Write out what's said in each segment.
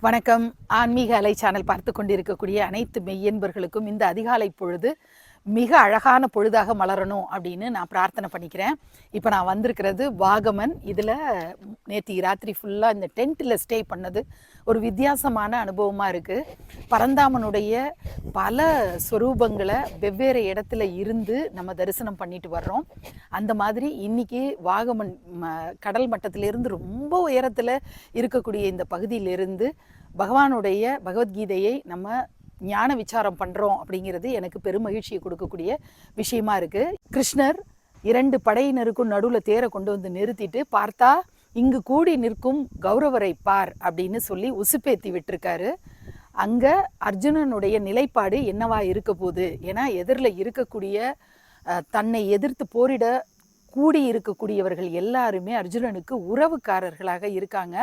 வணக்கம். ஆன்மீக அலை சேனல் பார்த்து கொண்டிருக்கக்கூடிய அனைத்து மெய்யன்பர்களுக்கும் இந்த அதிகாலை பொழுது மிக அழகான பொழுதாக மலரணும் அப்படின்னு நான் பிரார்த்தனை பண்ணிக்கிறேன். இப்போ நான் வந்திருக்கிறது வாகமன். இதில் நேற்று ராத்திரி ஃபுல்லாக இந்த டென்ட்டில் ஸ்டே பண்ணது ஒரு வித்தியாசமான அனுபவமாக இருக்குது பரந்தாமனுடைய பல ஸ்வரூபங்களை வெவ்வேறு இடத்துல இருந்து நம்ம தரிசனம் பண்ணிட்டு வர்றோம். அந்த மாதிரி இன்னைக்கு வாகமன் ம- கடல் மட்டத்திலிருந்து ரொம்ப உயரத்தில் இருக்கக்கூடிய இந்த பகுதியிலிருந்து பகவானுடைய பகவத்கீதையை நம்ம ஞான விசாரம் பண்ணுறோம் அப்படிங்கிறது எனக்கு பெருமகிழ்ச்சியை கொடுக்கக்கூடிய விஷயமா இருக்குது கிருஷ்ணர் இரண்டு படையினருக்கும் நடுவில் தேரை கொண்டு வந்து நிறுத்திட்டு பார்த்தா இங்கு கூடி நிற்கும் கௌரவரை பார் அப்படின்னு சொல்லி உசுப்பேத்தி விட்டுருக்காரு. அங்கே அர்ஜுனனுடைய நிலைப்பாடு என்னவா இருக்க போகுது? ஏன்னா எதிரில் இருக்கக்கூடிய தன்னை எதிர்த்து போரிட கூடி இருக்கக்கூடியவர்கள் எல்லாருமே அர்ஜுனனுக்கு உறவுக்காரர்களாக இருக்காங்க.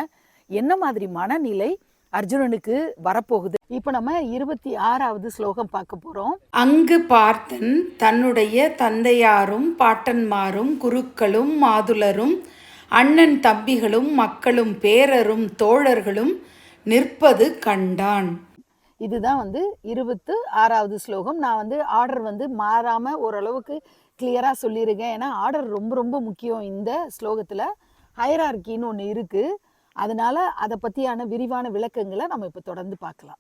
என்ன மாதிரி மனநிலை அர்ஜுனனுக்கு வரப்போகுது. இப்போ நம்ம இருபத்தி ஆறாவது ஸ்லோகம் பார்க்க போறோம். அங்கு பார்த்தன் தன்னுடைய தந்தையாரும் பாட்டன்மாரும் குருக்களும் மாதுலரும் அண்ணன் தம்பிகளும் மக்களும் பேரரும் தோழர்களும் நிற்பது கண்டான். இதுதான் வந்து இருபத்து ஆறாவது ஸ்லோகம். நான் வந்து ஆர்டர் வந்து மாறாம ஓரளவுக்கு கிளியரா சொல்லியிருக்கேன். ஏன்னா ஆர்டர் ரொம்ப ரொம்ப முக்கியம் இந்த ஸ்லோகத்துல. ஹைரார்கின்னு ஒன்று இருக்கு. அதனால அதை பத்தியான விரிவான விளக்கங்களை நம்ம இப்போ தொடர்ந்து பார்க்கலாம்.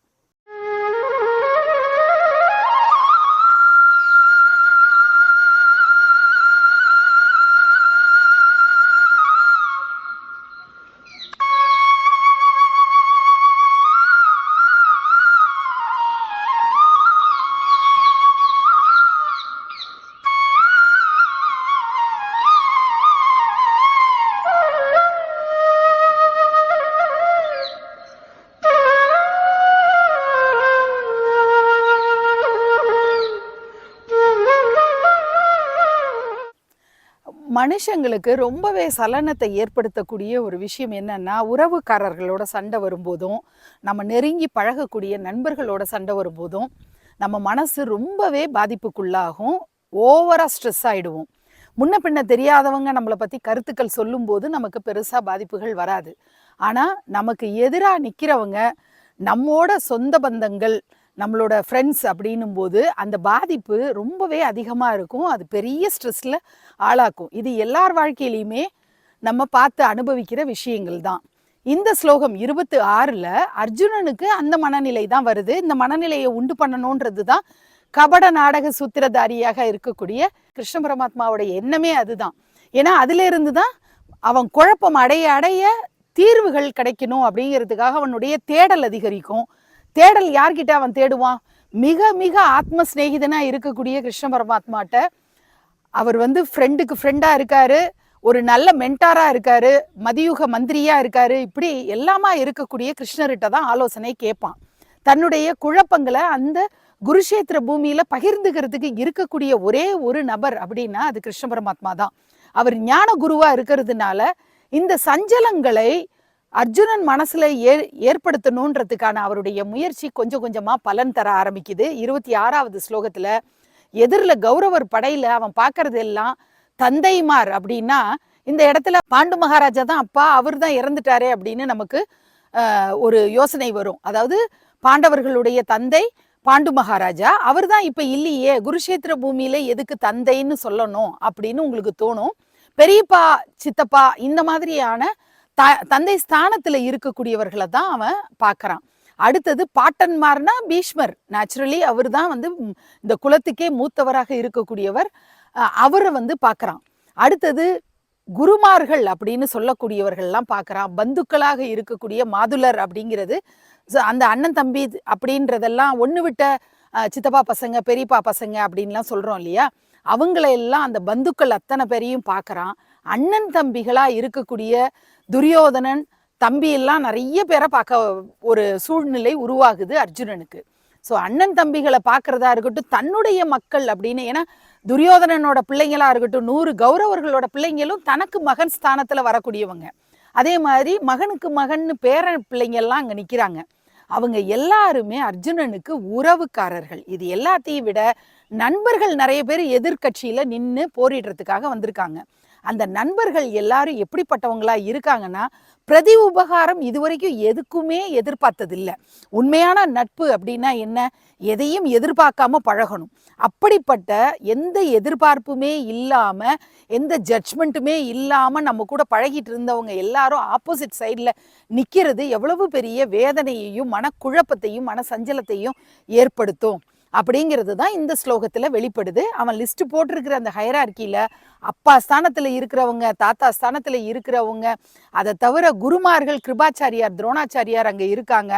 மனுஷங்களுக்கு ரொம்பவே சலனத்தை ஏற்படுத்தக்கூடிய ஒரு விஷயம் என்னன்னா உறவுக்காரர்களோட சண்டை வரும்போதும் நம்ம நெருங்கி பழகக்கூடிய நண்பர்களோட சண்டை வரும்போதும் நம்ம மனசு ரொம்பவே பாதிப்புக்குள்ளாகும் ஓவராக ஸ்ட்ரெஸ் ஆகிடுவோம் முன்ன பின்ன தெரியாதவங்க நம்மளை பற்றி கருத்துக்கள் சொல்லும்போது நமக்கு பெருசாக பாதிப்புகள் வராது. ஆனால் நமக்கு எதிராக நிற்கிறவங்க நம்மோட சொந்த பந்தங்கள் நம்மளோட ஃப்ரெண்ட்ஸ் அப்படின்னும் போது அந்த பாதிப்பு ரொம்பவே அதிகமாக இருக்கும். அது பெரிய ஸ்ட்ரெஸ்ஸில் ஆளாக்கும். இது எல்லார் வாழ்க்கையிலையுமே நம்ம பார்த்து அனுபவிக்கிற விஷயங்கள் தான். இந்த ஸ்லோகம் இருபத்தி ஆறில் அர்ஜுனனுக்கு அந்த மனநிலை தான் வருது. இந்த மனநிலையை உண்டு பண்ணணுன்றது தான் கபட நாடக சூத்திரதாரியாக இருக்கக்கூடிய கிருஷ்ண பரமாத்மாவோட எண்ணமே அதுதான். ஏன்னா அதிலிருந்து தான் அவன் குழப்பம் அடைய அடைய தீர்வுகள் கிடைக்கணும் அப்படிங்கிறதுக்காக அவனுடைய தேடல் அதிகரிக்கும். தேடல் யார்கிட்ட அவன் தேடுவான்? மிக மிக ஆத்ம சிநேகிதனாக இருக்கக்கூடிய கிருஷ்ண பரமாத்மாட்ட அவர் வந்து ஃப்ரெண்டுக்கு ஃப்ரெண்டாக இருக்காரு ஒரு நல்ல மென்டாரா இருக்காரு மதியுக மந்திரியா இருக்காரு இப்படி எல்லாமா இருக்கக்கூடிய கிருஷ்ணர்கிட்ட தான் ஆலோசனை கேட்பான். தன்னுடைய குழப்பங்களை அந்த குருஷேத்திர பூமியில பகிர்ந்துக்கிறதுக்கு இருக்கக்கூடிய ஒரே ஒரு நபர் அப்படின்னா அது கிருஷ்ண பரமாத்மா தான். அவர் ஞான குருவா இருக்கிறதுனால இந்த சஞ்சலங்களை அர்ஜுனன் மனசுல ஏ ஏற்படுத்தணுன்றதுக்கான அவருடைய முயற்சி கொஞ்சம் கொஞ்சமா பலன் தர ஆரம்பிக்குது. இருபத்தி ஆறாவது ஸ்லோகத்துல எதிரில் கௌரவர் படையில அவன் பார்க்கறது எல்லாம் தந்தைமார் அப்படின்னா இந்த இடத்துல பாண்டு மகாராஜா தான் அப்பா அவர் தான் இறந்துட்டாரே அப்படின்னு நமக்கு ஒரு யோசனை வரும். அதாவது பாண்டவர்களுடைய தந்தை பாண்டு மகாராஜா அவர் தான் இப்போ இல்லையே குருஷேத்திர பூமியில எதுக்கு தந்தைன்னு சொல்லணும் அப்படின்னு உங்களுக்கு தோணும். பெரியப்பா சித்தப்பா இந்த மாதிரியான த தந்தை ஸ்தானத்துல இருக்கக்கூடியவர்களை தான் அவன் பார்க்கறான். அடுத்தது பாட்டன்மார்னா பீஷ்மர். நேச்சுரலி அவர் தான் வந்து இந்த குலத்துக்கே மூத்தவராக இருக்கக்கூடியவர். அவரை வந்து பார்க்கறான். அடுத்தது குருமார்கள் அப்படின்னு சொல்லக்கூடியவர்கள்லாம் பார்க்கறான். பந்துக்களாக இருக்கக்கூடிய மாதுலர் அப்படிங்கிறது அந்த அண்ணன் தம்பி அப்படின்றதெல்லாம் ஒன்று விட்ட சித்தப்பா பசங்க பெரியப்பா பசங்க அப்படின்லாம் சொல்றோம் இல்லையா? அவங்கள எல்லாம் அந்த பந்துக்கள் அத்தனை பேரையும் பார்க்கறான். அண்ணன் தம்பிகளா இருக்கக்கூடிய துரியோதனன் தம்பி எல்லாம் நிறைய பேரை பார்க்க ஒரு சூழ்நிலை உருவாகுது அர்ஜுனனுக்கு. ஸோ அண்ணன் தம்பிகளை பார்க்குறதா இருக்கட்டும் தன்னுடைய மக்கள் அப்படின்னு ஏன்னா துரியோதனனோட பிள்ளைங்களாக இருக்கட்டும் நூறு கௌரவர்களோட பிள்ளைங்களும் தனக்கு மகன் ஸ்தானத்தில் வரக்கூடியவங்க. அதே மாதிரி மகனுக்கு மகன்னு பேர பிள்ளைங்கள்லாம் அங்கே நிற்கிறாங்க அவங்க எல்லாருமே அர்ஜுனனுக்கு உறவுக்காரர்கள். இது எல்லாத்தையும் விட நண்பர்கள் நிறைய பேர் எதிர்கட்சியில் நின்று போரிடுறதுக்காக வந்திருக்காங்க. அந்த நண்பர்கள் எல்லாரும் எப்படிப்பட்டவங்களா இருக்காங்கன்னா பிரதி உபகாரம் இதுவரைக்கும் எதுக்குமே எதிர்பார்த்ததில்லை. உண்மையான நட்பு அப்படின்னா என்ன? எதையும் எதிர்பார்க்காம பழகணும். அப்படிப்பட்ட எந்த எதிர்பார்ப்புமே இல்லாம எந்த ஜட்ஜ்மெண்ட்டுமே இல்லாம நம்ம கூட பழகிட்டு இருந்தவங்க எல்லாரும் ஆப்போசிட் சைடில் நிக்கிறது எவ்வளவு பெரிய வேதனையையும் மனக்குழப்பத்தையும் மன சஞ்சலத்தையும் ஏற்படுத்தும். அப்படிங்கிறது தான் இந்த ஸ்லோகத்தில் வெளிப்படுது. அவன் லிஸ்ட் போட்டிருக்கிற அந்த ஹயரார்கியில அப்பா ஸ்தானத்தில் இருக்கிறவங்க தாத்தா ஸ்தானத்தில் இருக்கிறவங்க அதை தவிர குருமார்கள் கிருபாச்சாரியார் துரோணாச்சாரியார் அங்கே இருக்காங்க.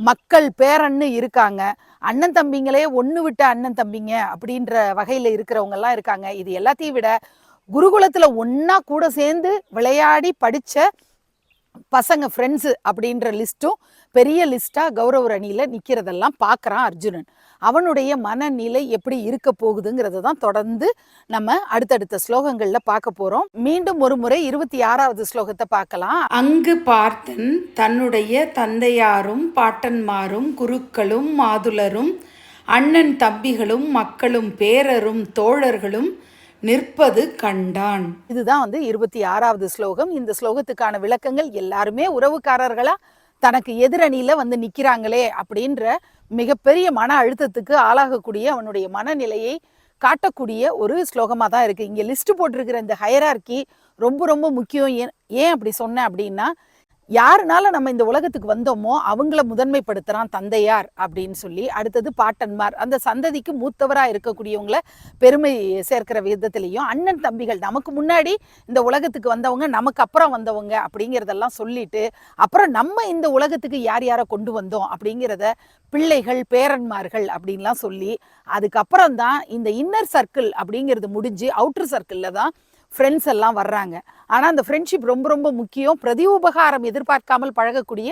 மக்கள் பேரன்னு இருக்காங்க. அண்ணன் தம்பிங்களே ஒன்று விட்ட அண்ணன் தம்பிங்க அப்படின்ற வகையில் இருக்கிறவங்கெல்லாம் இருக்காங்க. இது எல்லாத்தையும் விட குருகுலத்தில் ஒன்றா கூட சேர்ந்து விளையாடி படித்த பசங்க ஃப்ரெண்ட்ஸு அப்படின்ற லிஸ்ட்டும் பெரிய லிஸ்ட்டாக கௌரவ அணியில் நிற்கிறதெல்லாம் பார்க்குறான் அர்ஜுனன். அவனுடைய மனநிலை எப்படி இருக்க போகுதுங்கிறத தான் தொடர்ந்து நம்ம அடுத்தடுத்த ஸ்லோகங்கள்ல பார்க்க போறோம். மீண்டும் ஒரு முறை இருபத்தி ஆறாவது ஸ்லோகத்தை பார்க்கலாம். அங்கு பார்த்தன் தன்னுடைய தந்தையாரும் பாட்டன்மாரும் குருக்களும் மாதுலரும் அண்ணன் தம்பிகளும் மக்களும் பேரரும் தோழர்களும் நிற்பது கண்டான். இதுதான் வந்து இருபத்தி ஆறாவது ஸ்லோகம். இந்த ஸ்லோகத்துக்கான விளக்கங்கள் எல்லாருமே உறவுக்காரர்களா? தனக்கு எதிரணியில வந்து நிக்கிறாங்களே அப்படின்ற மிகப்பெரிய மன அழுத்தத்துக்கு ஆளாகக்கூடிய அவனுடைய மனநிலையை காட்டக்கூடிய ஒரு ஸ்லோகமாக தான் இருக்குது இங்கே லிஸ்ட்டு போட்டிருக்கிற இந்த ஹயரார்கி ரொம்ப ரொம்ப முக்கியம். ஏன் ஏன் அப்படி சொன்னேன் அப்படின்னா யாருனால நம்ம இந்த உலகத்துக்கு வந்தோமோ அவங்கள முதன்மைப்படுத்துறான் தந்தையார் அப்படின்னு சொல்லி அடுத்தது பாட்டன்மார். அந்த சந்ததிக்கு மூத்தவரா இருக்கக்கூடியவங்கள பெருமை சேர்க்கிற விதத்திலையும் அண்ணன் தம்பிகள் நமக்கு முன்னாடி இந்த உலகத்துக்கு வந்தவங்க நமக்கு அப்புறம் வந்தவங்க அப்படிங்கிறதெல்லாம் சொல்லிட்டு அப்புறம் நம்ம இந்த உலகத்துக்கு யார் யாரை கொண்டு வந்தோம் அப்படிங்கிறத பிள்ளைகள் பேரன்மார்கள் அப்படின்லாம் சொல்லி அதுக்கப்புறம் தான் இந்த இன்னர் சர்க்கிள் அப்படிங்கிறது முடிஞ்சு அவுட்டர் சர்க்கிளில் தான் ஃப்ரெண்ட்ஸ் எல்லாம் வர்றாங்க. ஆனால் அந்த ஃப்ரெண்ட்ஷிப் ரொம்ப ரொம்ப முக்கியம். பிரதி உபகாரம் எதிர்பார்க்காமல் பழகக்கூடிய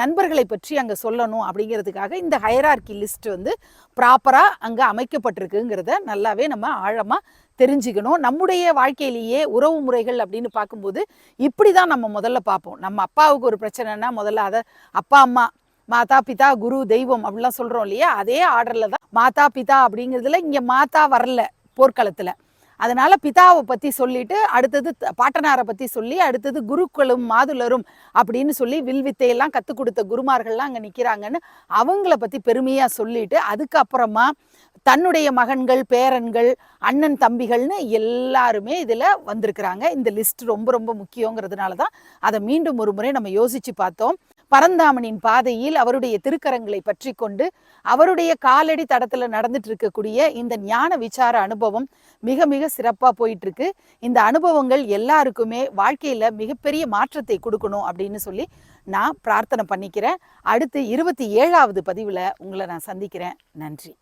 நண்பர்களை பற்றி அங்கே சொல்லணும் அப்படிங்கிறதுக்காக இந்த ஹயரார்கி லிஸ்ட் வந்து ப்ராப்பராக அங்கே அமைக்கப்பட்டிருக்குங்கிறத நல்லாவே நம்ம ஆழமாக தெரிஞ்சுக்கணும். நம்முடைய வாழ்க்கையிலேயே உறவு முறைகள் அப்படின்னு பார்க்கும்போது இப்படி தான் நம்ம முதல்ல பார்ப்போம். நம்ம அப்பாவுக்கு ஒரு பிரச்சனைனா முதல்ல அதை அப்பா அம்மா மாதா பிதா குரு தெய்வம் அப்படிலாம் சொல்கிறோம் இல்லையா? அதே ஆர்டரில் தான் மாதா பிதா அப்படிங்கிறதுல இங்கே மாதா வரல போர்க்களத்தில். அதனால பிதாவை பத்தி சொல்லிட்டு அடுத்தது த- பாட்டனாரை பத்தி சொல்லி அடுத்தது குருக்களும் மாதுளரும் அப்படின்னு சொல்லி வில்வித்தையெல்லாம் கற்றுக் கொடுத்த குருமார்கள்லாம் அங்கே நிற்கிறாங்கன்னு அவங்கள பத்தி பெருமையா சொல்லிட்டு அதுக்கப்புறமா தன்னுடைய மகன்கள் பேரன்கள் அண்ணன் தம்பிகள்னு எல்லாருமே இதில் வந்திருக்கிறாங்க. இந்த லிஸ்ட் ரொம்ப ரொம்ப முக்கியங்கிறதுனால தான் அதை மீண்டும் ஒரு முறை நம்ம யோசிச்சு பார்த்தோம். பரந்தாமனின் பாதையில் அவருடைய திருக்கரங்களை பற்றி கொண்டு அவருடைய காலடி தடத்துல நடந்துட்டு இருக்கக்கூடிய இந்த ஞான விசார அனுபவம் மிக மிக சிறப்பா போயிட்டு இருக்கு இந்த அனுபவங்கள் எல்லாருக்குமே வாழ்க்கையில மிகப்பெரிய மாற்றத்தை கொடுக்கணும் அப்படின்னு சொல்லி நான் பிரார்த்தனை பண்ணிக்கிறேன். அடுத்து இருபத்தி ஏழாவது பதிவுல உங்களை நான் சந்திக்கிறேன். நன்றி.